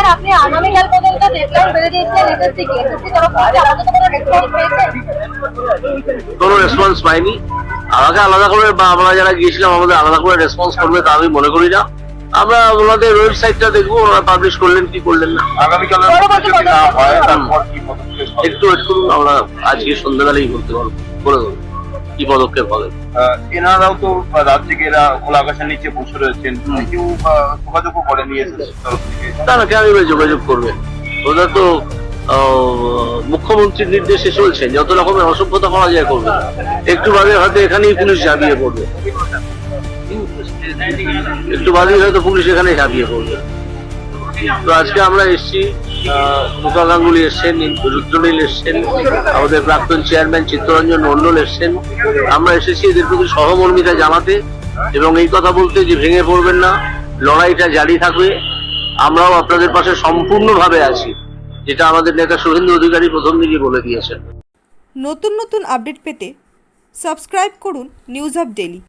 Sir আপনি আগামীকাল পর্যন্ত ডেডলাইন বেড়ে দিয়েছিলেন এসএসসি কে এসএসসি তরফ থেকে আমাদের কোনো রেসপন্স পেয়েছেন? কোনো রেসপন্স পাইনি। আমাকে আলাদা করে বা আমরা যারা গিয়েছিলাম আমাদের আলাদা করে রেসপন্স করবে তা আমি মনে করি না। আমরা ওনাদের ওয়েবসাইটটা দেখব ওনারা পাবলিশ করলেন কি করলেন না। আগামীকাল? একটু ওয়েট করুন আমরা আজকে সন্ধ্যাবেলায় বলতে পারব। বলে দেবো। কি পদক্ষেপ হবে? এনারাও তো রাত থেকে এরা খোলা আকাশের নিচে বসে রয়েছেন। কেউ যোগাযোগও তরফ থেকে। তারা কেন যোগাযোগ করবে ওদের তো মুখ্যমন্ত্রীর নির্দেশে চলছেন যত রকমের অসভ্যতা পাওয়া যায় করবে। একটু বাদে হয়তো এখানেই পুলিশ ঝাঁপিয়ে পড়বে। একটু বাদেই হয়তো পুলিশ এখানে ঝাঁপিয়ে পড়বে। তো আজকে আমরা এসেছি মুকা গাঙ্গুলি এসছেন, রুদ্রনীল এসছেন, আমাদের প্রাক্তন চেয়ারম্যান চিত্তরঞ্জন মন্ডল এসছেন। আমরা এসেছি এদের প্রতি সহমর্মিতা জানাতে এবং এই কথা বলতে যে ভেঙে পড়বেন না, লড়াইটা জারি থাকবে। আমরাও আপনাদের পাশে সম্পূর্ণভাবে আছি, যেটা আমাদের নেতা শুভেন্দু অধিকারী প্রথম দিকে বলে দিয়েছেন। নতুন নতুন আপডেট পেতে সাবস্ক্রাইব করুন নিউজ আপ ডেলি